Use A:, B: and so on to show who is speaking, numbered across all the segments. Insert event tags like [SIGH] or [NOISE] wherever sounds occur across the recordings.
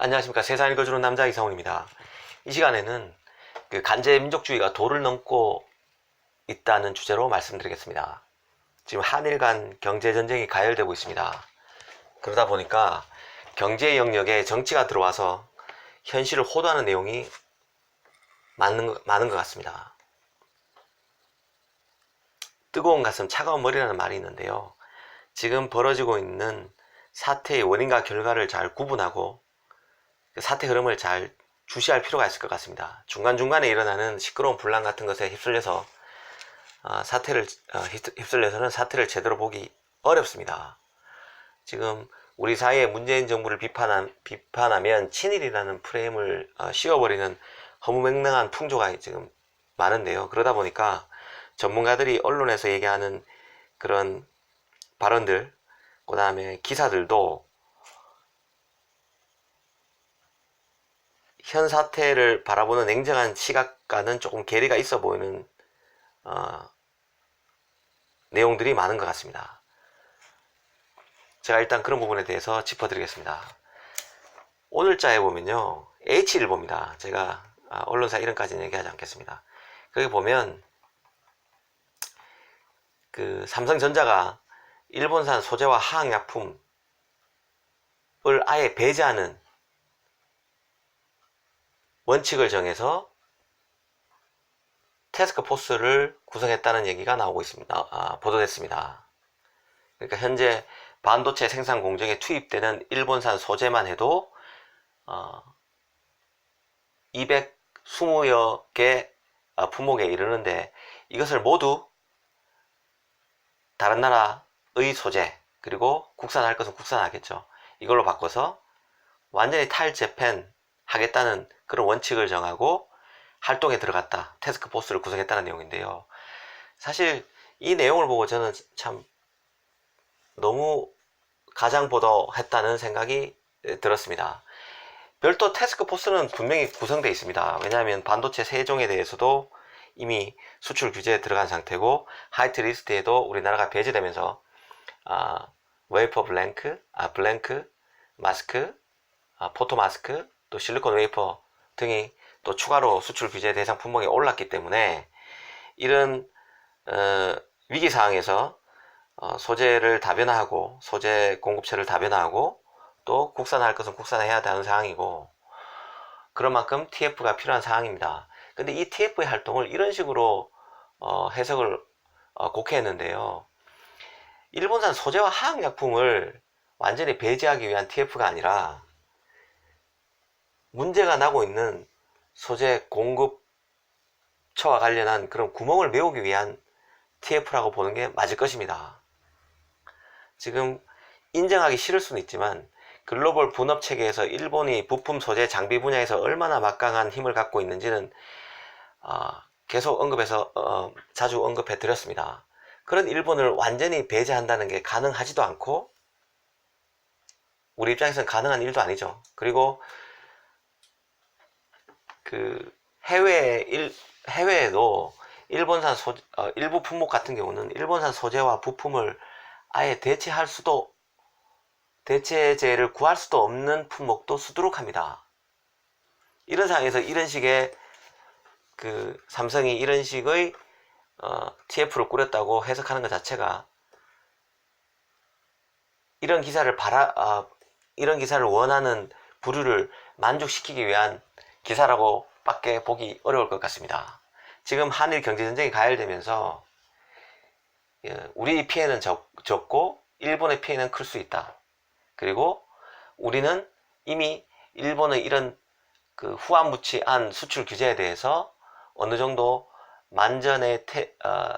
A: 안녕하십니까 세상 읽어주는 남자 이상훈입니다. 이 시간에는 그 간제 민족주의가 도를 넘고 있다는 주제로 말씀드리겠습니다. 지금 한일 간 경제 전쟁이 가열되고 있습니다. 그러다 보니까 경제 영역에 정치가 들어와서 현실을 호도하는 내용이 많은, 것- 많은 것 같습니다. 뜨거운 가슴, 차가운 머리라는 말이 있는데요. 지금 벌어지고 있는 사태의 원인과 결과를 잘 구분하고 그 사태 흐름을 잘 주시할 필요가 있을 것 같습니다. 중간중간에 일어나는 시끄러운 분란 같은 것에 휩쓸려서 어, 사태를 어, 휩- 휩쓸려서는 사태를 제대로 보기 어렵습니다. 지금 우리 사회의 문재인 정부를 비판한, 비판하면 친일이라는 프레임을 어, 씌워버리는 허무맹랑한 풍조가 지금 많은데요. 그러다 보니까 전문가들이 언론에서 얘기하는 그런 발언들, 그 다음에 기사들도 현 사태를 바라보는 냉정한 시각과는 조금 괴리가 있어 보이는 어, 내용들이 많은 것 같습니다. 제가 일단 그런 부분에 대해서 짚어드리겠습니다. 오늘자에 보면요, H일보입니다. 제가 아, 언론사 이름까지는 얘기하지 않겠습니다. 거기 보면 그 삼성전자가 일본산 소재와 화학약품을 아예 배제하는 원칙을 정해서 태스크 포스를 구성했다는 얘기가 나오고 있습니다. 아, 보도됐습니다. 그러니까 현재 반도체 생산 공정에 투입되는 일본산 소재만 해도 어, 220여 개 어, 품목에 이르는데 이것을 모두 다른 나라의 소재 그리고 국산할 것은 국산하겠죠. 이걸로 바꿔서 완전히 탈재팬 하겠다는 그런 원칙을 정하고 활동에 들어갔다. 태스크 포스를 구성했다는 내용인데요. 사실 이 내용을 보고 저는 참 너무 가장보도했다는 생각이 들었습니다. 별도 태스크 포스는 분명히 구성되어 있습니다. 왜냐하면 반도체 세 종에 대해서도 이미 수출 규제에 들어간 상태고 하이트 리스트에도 우리나라가 배제되면서 아, 웨이퍼 블랭크, 아, 블랭크, 마스크, 아, 포토 마스크, 또 실리콘 웨이퍼 등이 또 추가로 수출 규제 대상 품목에 올랐기 때문에 이런 어, 위기 상황에서 어, 소재를 다변화하고 소재 공급처를 다변화하고 또 국산할 것은 국산해야 되는 상황이고 그런 만큼 TF가 필요한 상황입니다. 근데 이 TF의 활동을 이런 식으로 어, 해석을 어, 곡해했는데요. 일본산 소재와 화학약품을 완전히 배제하기 위한 TF가 아니라 문제가 나고 있는 소재 공급처와 관련한 그런 구멍을 메우기 위한 TF라고 보는 게 맞을 것입니다. 지금 인정하기 싫을 수는 있지만 글로벌 분업 체계에서 일본이 부품 소재 장비 분야에서 얼마나 막강한 힘을 갖고 있는지는 어, 계속 언급해서 어, 자주 언급해 드렸습니다. 그런 일본을 완전히 배제한다는 게 가능하지도 않고 우리 입장에서는 가능한 일도 아니죠. 그리고 그 해외 일, 해외에도 일본산 소 어, 일부 품목 같은 경우는 일본산 소재와 부품을 아예 대체할 수도 대체제를 구할 수도 없는 품목도 수두룩합니다. 이런 상황에서 이런 식의 그 삼성이 이런 식의 어, TF를 꾸렸다고 해석하는 것 자체가 이런 기사를 바라 아, 이런 기사를 원하는 부류를 만족시키기 위한 기사라고 밖에 보기 어려울 것 같습니다. 지금 한일 경제전쟁이 가열되면서 예, 우리 피해는 적, 적고 일본의 피해는 클 수 있다. 그리고 우리는 이미 일본의 이런 그 후안무치한 수출 규제에 대해서 어느 정도 만전의 태, 어,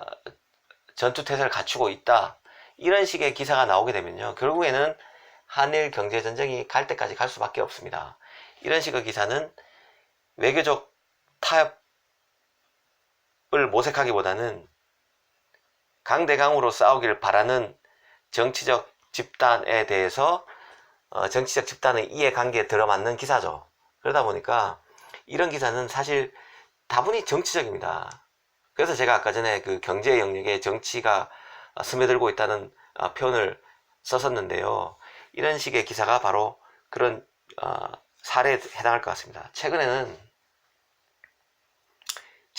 A: 전투 태세를 갖추고 있다. 이런 식의 기사가 나오게 되면요. 결국에는 한일 경제전쟁이 갈 때까지 갈 수밖에 없습니다. 이런 식의 기사는 외교적 타협을 모색하기보다는 강대강으로 싸우길 바라는 정치적 집단에 대해서 어, 정치적 집단의 이해관계에 들어맞는 기사죠. 그러다 보니까 이런 기사는 사실 다분히 정치적입니다. 그래서 제가 아까 전에 그 경제 영역에 정치가 스며들고 있다는 어, 표현을 썼었는데요. 이런 식의 기사가 바로 그런 어, 사례에 해당할 것 같습니다. 최근에는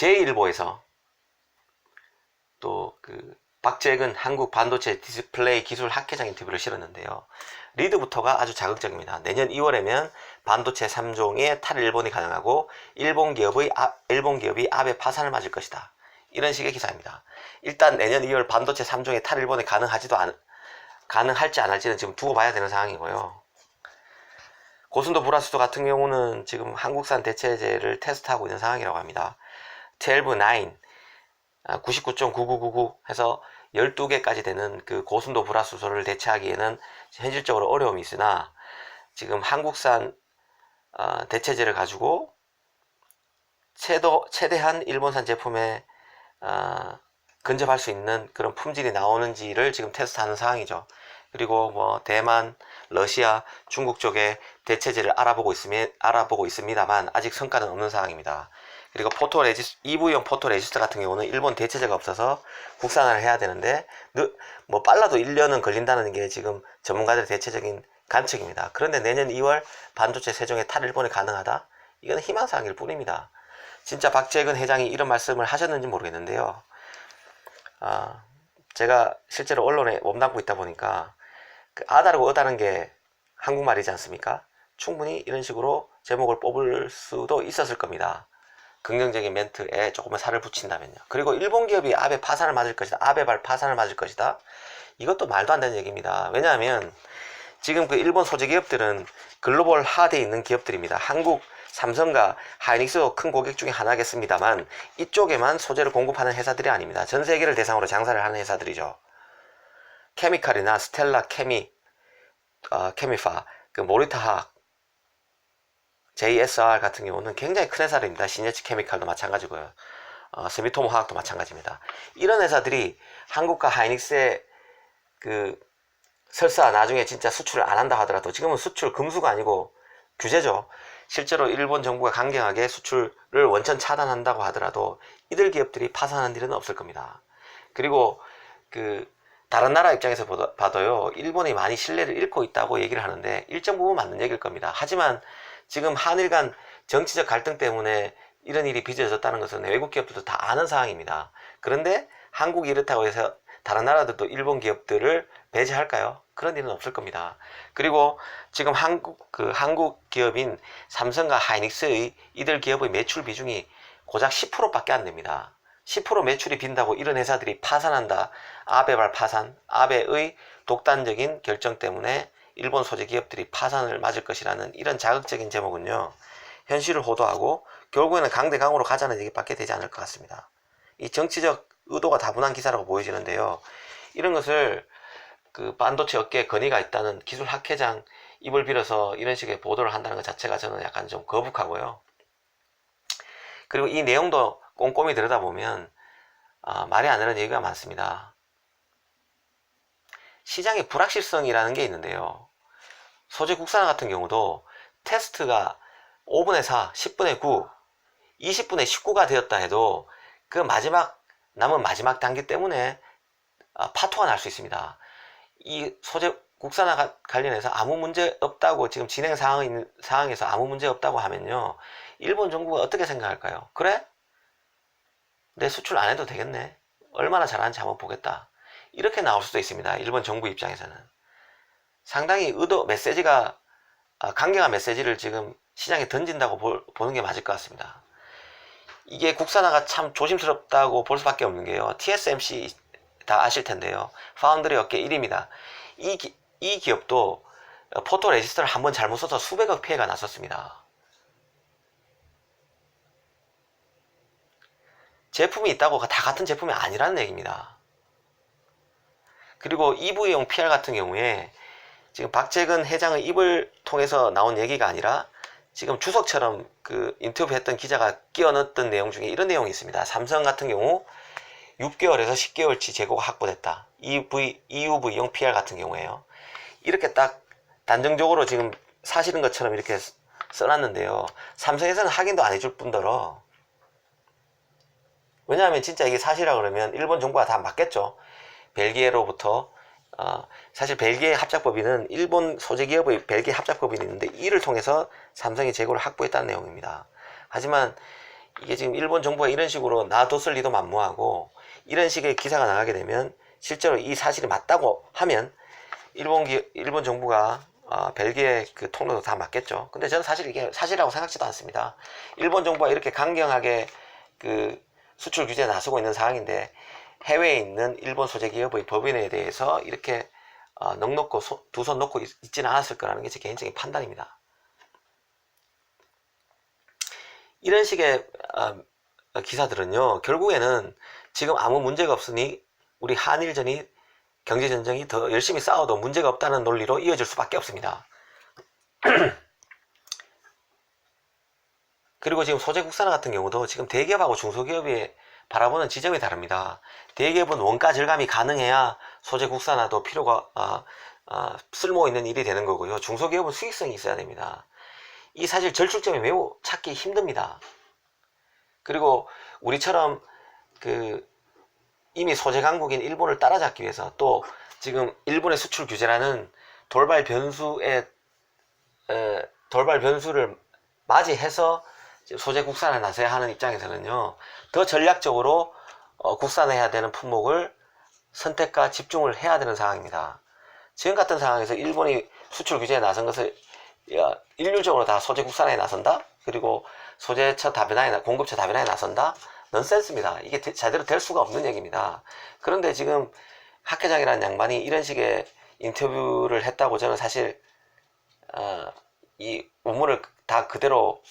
A: 제1보에서 또 그 박재근 한국 반도체 디스플레이 기술 학회장 인터뷰를 실었는데요. 리드부터가 아주 자극적입니다. 내년 2월에면 반도체 3종의 탈일본이 가능하고 일본 기업의 아- 일본 기업이 아베 파산을 맞을 것이다. 이런 식의 기사입니다. 일단 내년 2월 반도체 3종의 탈일본이 가능하지도 않 가능할지 안 할지는 지금 두고 봐야 되는 상황이고요. 고순도 불화수소 같은 경우는 지금 한국산 대체제를 테스트하고 있는 상황이라고 합니다. 12-9 99.9999 해서 12개까지 되는 그 고순도 불화수소를 대체하기에는 현실적으로 어려움이 있으나 지금 한국산 어, 대체제를 가지고 최도, 최대한 일본산 제품에 어, 근접할 수 있는 그런 품질이 나오는지를 지금 테스트하는 상황이죠. 그리고 뭐 대만, 러시아, 중국 쪽에 대체제를 알아보고 있으면 알아보고 있습니다만 아직 성과는 없는 상황입니다. 그리고 포토 레지스 EV용 포토 레지스트 같은 경우는 일본 대체제가 없어서 국산화를 해야 되는데 느- 뭐 빨라도 1년은 걸린다는 게 지금 전문가들의 대체적인 관측입니다. 그런데 내년 2월 반도체 세종의 탈일본이 가능하다? 이건 희망사항일 뿐입니다. 진짜 박재근 회장이 이런 말씀을 하셨는지 모르겠는데요. 아, 제가 실제로 언론에 몸담고 있다 보니까 그 아다르고 어다른 게 한국말이지 않습니까? 충분히 이런 식으로 제목을 뽑을 수도 있었을 겁니다. 긍정적인 멘트에 조금만 살을 붙인다면요. 그리고 일본 기업이 아베 파산을 맞을 것이다. 아베발 파산을 맞을 것이다. 이것도 말도 안 되는 얘기입니다. 왜냐하면 지금 그 일본 소재 기업들은 글로벌 하대에 있는 기업들입니다. 한국 삼성과 하이닉스도 큰 고객 중에 하나겠습니다만 이쪽에만 소재를 공급하는 회사들이 아닙니다. 전 세계를 대상으로 장사를 하는 회사들이죠. 케미칼이나 스텔라 케미, 어, 케미파, 그 모리타학, JSR 같은 경우는 굉장히 큰 회사들입니다. 시네치 케미칼도 마찬가지고요. 어, 스미토모 화학도 마찬가지입니다. 이런 회사들이 한국과 하이닉스의 그 설사 나중에 진짜 수출을 안 한다 하더라도 지금은 수출 금수가 아니고 규제죠. 실제로 일본 정부가 강경하게 수출을 원천 차단한다고 하더라도 이들 기업들이 파산하는 일은 없을 겁니다. 그리고 그 다른 나라 입장에서 봐도요, 일본이 많이 신뢰를 잃고 있다고 얘기를 하는데 일정 부분 맞는 얘기일 겁니다. 하지만 지금 한일 간 정치적 갈등 때문에 이런 일이 빚어졌다는 것은 외국 기업들도 다 아는 상황입니다. 그런데 한국이 이렇다고 해서 다른 나라들도 일본 기업들을 배제할까요? 그런 일은 없을 겁니다. 그리고 지금 한국 그 한국 기업인 삼성과 하이닉스의 이들 기업의 매출 비중이 고작 10%밖에 안 됩니다. 10% 매출이 빈다고 이런 회사들이 파산한다. 아베발 파산, 아베의 독단적인 결정 때문에 일본 소재 기업들이 파산을 맞을 것이라는 이런 자극적인 제목은요. 현실을 호도하고 결국에는 강대강으로 가자는 얘기밖에 되지 않을 것 같습니다. 이 정치적 의도가 다분한 기사라고 보여지는데요. 이런 것을 그 반도체 업계에 건의가 있다는 기술 학회장 입을 빌어서 이런 식의 보도를 한다는 것 자체가 저는 약간 좀 거북하고요. 그리고 이 내용도 꼼꼼히 들여다보면 아, 말이 안 되는 얘기가 많습니다. 시장의 불확실성이라는 게 있는데요. 소재 국산화 같은 경우도 테스트가 5분의 4, 10분의 9, 20분의 19가 되었다 해도 그 마지막 남은 마지막 단계 때문에 아, 파토가 날 수 있습니다. 이 소재 국산화 가- 관련해서 아무 문제 없다고 지금 진행 상황에서 아무 문제 없다고 하면요. 일본 정부가 어떻게 생각할까요? 그래? 내 수출 안 해도 되겠네. 얼마나 잘하는지 한번 보겠다. 이렇게 나올 수도 있습니다. 일본 정부 입장에서는. 상당히 의도, 메시지가, 아, 강경한 메시지를 지금 시장에 던진다고 볼- 보는 게 맞을 것 같습니다. 이게 국산화가 참 조심스럽다고 볼 수밖에 없는 게요. TSMC 다 아실 텐데요. 파운드리 업계 1위입니다. 이, 기, 이 기업도 포토 레지스터를 한번 잘못 써서 수백억 피해가 났었습니다. 제품이 있다고 다 같은 제품이 아니라는 얘기입니다. 그리고 EV용 PR 같은 경우에 지금 박재근 회장의 입을 통해서 나온 얘기가 아니라 지금 주석처럼 그 인터뷰했던 기자가 끼워 넣었던 내용 중에 이런 내용이 있습니다. 삼성 같은 경우 6개월에서 10개월치 재고가 확보됐다. EV, EUV용 PR 같은 경우에요. 이렇게 딱 단정적으로 지금 사실인 것처럼 이렇게 써놨는데요. 삼성에서는 확인도 안 해줄 뿐더러 왜냐하면 진짜 이게 사실이라 그러면 일본 정부가 다 맞겠죠. 벨기에로부터 어, 사실 벨기에 합작법인은 일본 소재 기업의 벨기에 합작법인이 있는데 이를 통해서 삼성이 재고를 확보했다는 내용입니다. 하지만 이게 지금 일본 정부가 이런 식으로 놔뒀을 리도 만무하고 이런 식의 기사가 나가게 되면 실제로 이 사실이 맞다고 하면 일본 기, 일본 정부가 어, 벨기에 그 통로도 다 맞겠죠. 근데 저는 사실 이게 사실이라고 생각지도 않습니다. 일본 정부가 이렇게 강경하게 그 수출 규제에 나서고 있는 상황인데 해외에 있는 일본 소재 기업의 법인에 대해서 이렇게 어, 넉넉고 두 손 놓고 있, 있지는 않았을 거라는 게 제 개인적인 판단입니다. 이런 식의 어, 기사들은요 결국에는 지금 아무 문제가 없으니 우리 한일전이 경제전쟁이 더 열심히 싸워도 문제가 없다는 논리로 이어질 수밖에 없습니다. [CLEARS THROAT] 그리고 지금 소재 국산화 같은 경우도 지금 대기업하고 중소기업이 바라보는 지점이 다릅니다. 대기업은 원가 절감이 가능해야 소재 국산화도 필요가 어, 어, 쓸모 있는 일이 되는 거고요. 중소기업은 수익성이 있어야 됩니다. 이 사실 절출점이 매우 찾기 힘듭니다. 그리고 우리처럼 그 이미 소재 강국인 일본을 따라잡기 위해서 또 지금 일본의 수출 규제라는 돌발 변수에 에, 돌발 변수를 맞이해서 소재 국산에 나서야 하는 입장에서는요 더 전략적으로 어, 국산해야 되는 품목을 선택과 집중을 해야 되는 상황입니다. 지금 같은 상황에서 일본이 수출 규제에 나선 것을 야, 일률적으로 다 소재 국산에 나선다? 그리고 소재처 다변화에, 공급처 다변화에 나선다? 넌센스입니다. 이게 되, 제대로 될 수가 없는 얘기입니다. 그런데 지금 학 회장이라는 양반이 이런 식의 인터뷰를 했다고 저는 사실 어, 이 원문을 다 그대로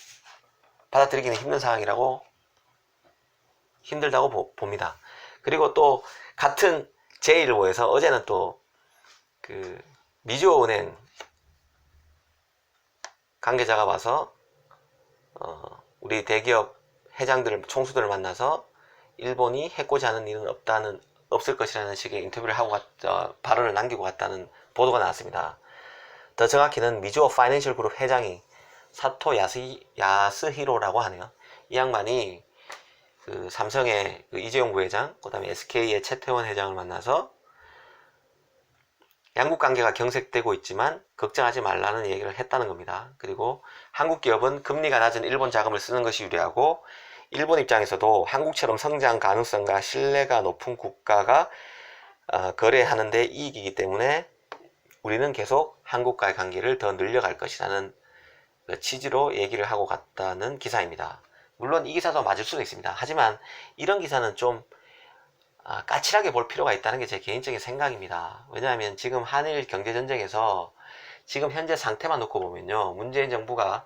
A: 받아들이기는 힘든 상황이라고 힘들다고 보, 봅니다. 그리고 또 같은 제1호에서 어제는 또 그 미주은행 관계자가 와서 어, 우리 대기업 회장들 총수들을 만나서 일본이 해코지 하는 일은 없다는 없을 것이라는 식의 인터뷰를 하고 갔, 어, 발언을 남기고 갔다는 보도가 나왔습니다. 더 정확히는 미주어 파이낸셜 그룹 회장이 사토 야스, 야스히로라고 하네요. 이 양반이 그 삼성의 그 이재용 부회장, 그 다음에 SK의 최태원 회장을 만나서 양국 관계가 경색되고 있지만 걱정하지 말라는 얘기를 했다는 겁니다. 그리고 한국 기업은 금리가 낮은 일본 자금을 쓰는 것이 유리하고 일본 입장에서도 한국처럼 성장 가능성과 신뢰가 높은 국가가 어, 거래하는데 이익이기 때문에 우리는 계속 한국과의 관계를 더 늘려갈 것이라는 그 취지로 얘기를 하고 갔다는 기사입니다. 물론 이 기사도 맞을 수도 있습니다. 하지만 이런 기사는 좀 아, 까칠하게 볼 필요가 있다는 게 제 개인적인 생각입니다. 왜냐하면 지금 한일 경제 전쟁에서 지금 현재 상태만 놓고 보면요. 문재인 정부가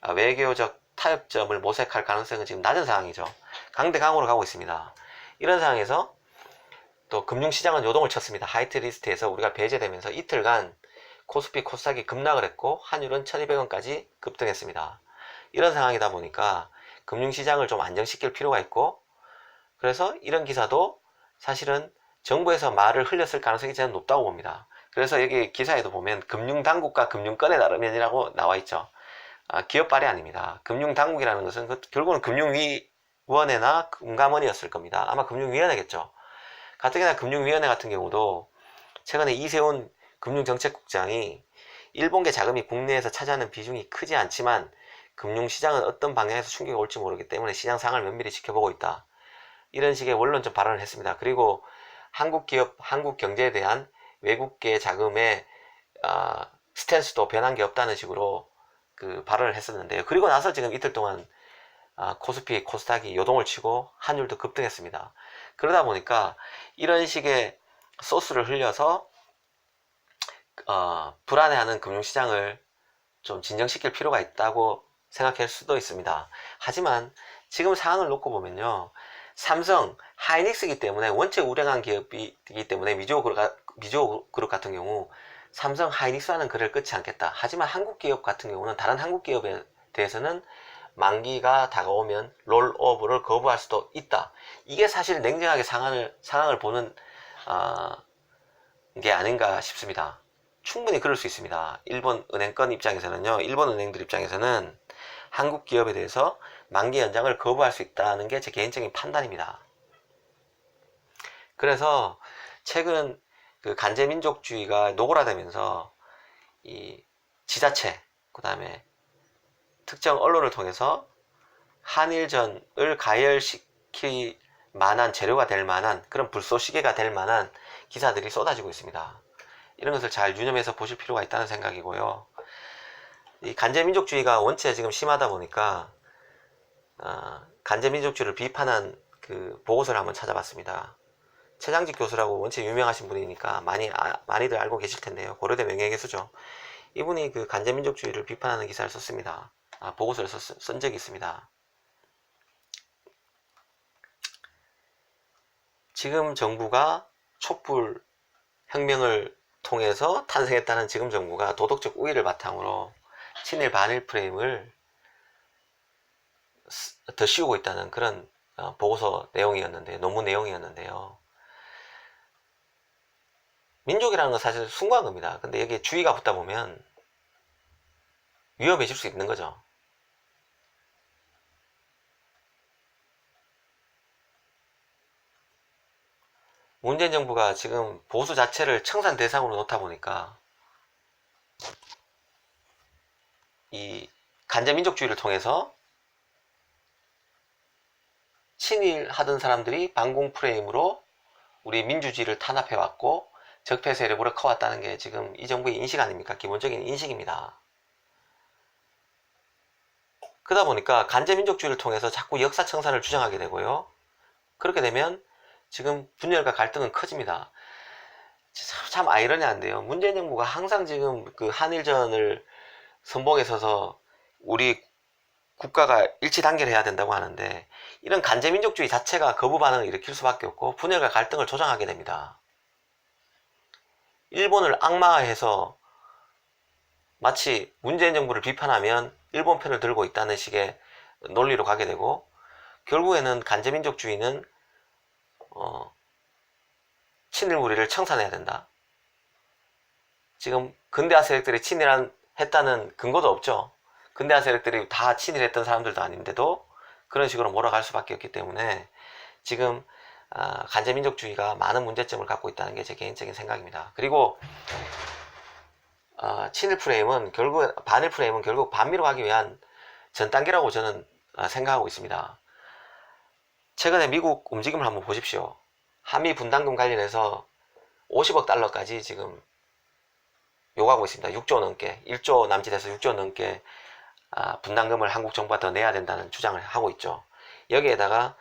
A: 아, 외교적 타협점을 모색할 가능성은 지금 낮은 상황이죠. 강대강으로 가고 있습니다. 이런 상황에서 또 금융시장은 요동을 쳤습니다. 하이트 리스트에서 우리가 배제되면서 이틀간 코스피 코스닥이 급락을 했고 환율은 1200원까지 급등했습니다. 이런 상황이다 보니까 금융시장을 좀 안정시킬 필요가 있고 그래서 이런 기사도 사실은 정부에서 말을 흘렸을 가능성이 저는 높다고 봅니다. 그래서 여기 기사에도 보면 금융당국과 금융권의 나름이라고 나와 있죠. 아, 기업 발이 아닙니다. 금융당국이라는 것은 그, 결국은 금융위원회나 금감원이었을 겁니다. 아마 금융위원회겠죠. 가뜩이나 금융위원회 같은 경우도 최근에 이세훈 금융정책국장이 일본계 자금이 국내에서 차지하는 비중이 크지 않지만 금융시장은 어떤 방향에서 충격이 올지 모르기 때문에 시장 상을 면밀히 지켜보고 있다. 이런 식의 원론적 발언을 했습니다. 그리고 한국 기업, 한국 경제에 대한 외국계 자금의 어, 스탠스도 변한 게 없다는 식으로 그 발언을 했었는데요. 그리고 나서 지금 이틀 동안 어, 코스피, 코스닥이 요동을 치고 환율도 급등했습니다. 그러다 보니까 이런 식의 소스를 흘려서 어, 불안해하는 금융시장을 좀 진정시킬 필요가 있다고 생각할 수도 있습니다. 하지만 지금 상황을 놓고 보면요. 삼성, 하이닉스이기 때문에 원체 우량한 기업이기 때문에 미주호 그룹, 미주호 그룹 같은 경우 삼성, 하이닉스와는 그를 끊지 않겠다. 하지만 한국 기업 같은 경우는 다른 한국 기업에 대해서는 만기가 다가오면 롤오버를 거부할 수도 있다. 이게 사실 냉정하게 상황을, 상황을 보는 어, 게 아닌가 싶습니다. 충분히 그럴 수 있습니다. 일본 은행권 입장에서는요, 일본 은행들 입장에서는 한국 기업에 대해서 만기 연장을 거부할 수 있다는 게 제 개인적인 판단입니다. 그래서 최근 그 간제민족주의가 노골화되면서 이 지자체 그 다음에 특정 언론을 통해서 한일전을 가열시킬 만한 재료가 될 만한 그런 불쏘시개가 될 만한 기사들이 쏟아지고 있습니다. 이런 것을 잘 유념해서 보실 필요가 있다는 생각이고요. 이 간제민족주의가 원체 지금 심하다 보니까 어, 간제민족주의를 비판한 그 보고서를 한번 찾아봤습니다. 최장직 교수라고 원체 유명하신 분이니까 많이 아- 많이들 알고 계실 텐데요. 고려대 명예교수죠. 이분이 그 간제민족주의를 비판하는 기사를 썼습니다. 아, 보고서를 썼, 쓴 적이 있습니다. 지금 정부가 촛불 혁명을 통해서 탄생했다는 지금 정부가 도덕적 우위를 바탕으로 친일 반일 프레임을 스- 더 씌우고 있다는 그런 어, 보고서 내용이었는데 논문 내용이었는데요. 민족이라는 건 사실 숭고한 겁니다. 근데 여기에 주의가 붙다 보면 위험해질 수 있는 거죠. 문재인 정부가 지금 보수 자체를 청산 대상으로 놓다 보니까 이 간제민족주의를 통해서 친일하던 사람들이 반공 프레임으로 우리 민주주의를 탄압해왔고 적폐 세력으로 커왔다는 게 지금 이 정부의 인식 아닙니까? 기본적인 인식입니다. 그러다 보니까 간제민족주의를 통해서 자꾸 역사 청산을 주장하게 되고요. 그렇게 되면 지금 분열과 갈등은 커집니다. 참, 참 아이러니한데요. 문재인 정부가 항상 지금 그 한일전을 선봉에 서서 우리 국가가 일치 단결해야 된다고 하는데 이런 간제민족주의 자체가 거부 반응을 일으킬 수밖에 없고 분열과 갈등을 조장하게 됩니다. 일본을 악마화해서 마치 문재인 정부를 비판하면 일본 편을 들고 있다는 식의 논리로 가게 되고 결국에는 간제민족주의는 어, 친일 무리를 청산해야 된다. 지금 근대화 세력들이 친일한 했다는 근거도 없죠. 근대화 세력들이 다 친일했던 사람들도 아닌데도 그런 식으로 몰아갈 수밖에 없기 때문에 지금 아, 간제민족주의가 많은 문제점을 갖고 있다는 게 제 개인적인 생각입니다. 그리고 아, 친일 프레임은 결국 반일 프레임은 결국 반미로 가기 위한 전 단계라고 저는 아, 생각하고 있습니다. 최근에 미국 움직임을 한번 보십시오. 한미 분담금 관련해서 50억 달러까지 지금 요구하고 있습니다. 6조 넘게 1조 남짓해서 6조 넘게 아, 분담금을 한국 정부가 더 내야 된다는 주장을 하고 있죠. 여기에다가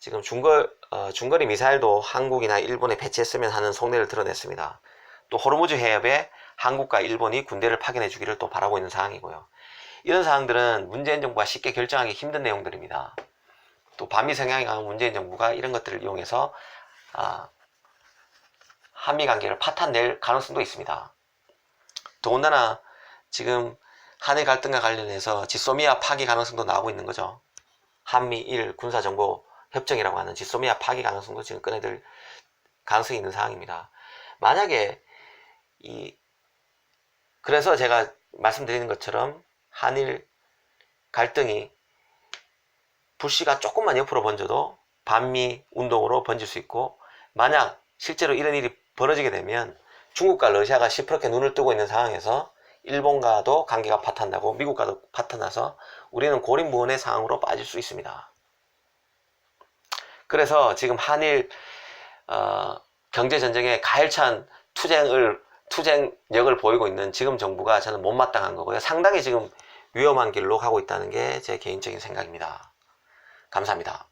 A: 지금 중거, 어, 중거리 미사일도 한국이나 일본에 배치했으면 하는 속내를 드러냈습니다. 또 호르무즈 해협에 한국과 일본이 군대를 파견해 주기를 또 바라고 있는 상황이고요. 이런 사항들은 문재인 정부가 쉽게 결정하기 힘든 내용들입니다. 또 반미 성향이 강한 문재인 정부가 이런 것들을 이용해서 아, 한미 관계를 파탄낼 가능성도 있습니다. 더군다나 지금 한일 갈등과 관련해서 지소미아 파기 가능성도 나오고 있는 거죠. 한미일 군사정보 협정이라고 하는 지소미아 파기 가능성도 지금 꺼내들 가능성이 있는 상황입니다. 만약에 이 그래서 제가 말씀드리는 것처럼 한일 갈등이 불씨가 조금만 옆으로 번져도 반미 운동으로 번질 수 있고 만약 실제로 이런 일이 벌어지게 되면 중국과 러시아가 시퍼렇게 눈을 뜨고 있는 상황에서 일본과도 관계가 파탄나고 미국과도 파탄나서 우리는 고립무원의 상황으로 빠질 수 있습니다. 그래서 지금 한일 어, 경제 전쟁에 가열찬 투쟁을 투쟁력을 보이고 있는 지금 정부가 저는 못마땅한 거고요. 상당히 지금 위험한 길로 가고 있다는 게 제 개인적인 생각입니다. 감사합니다.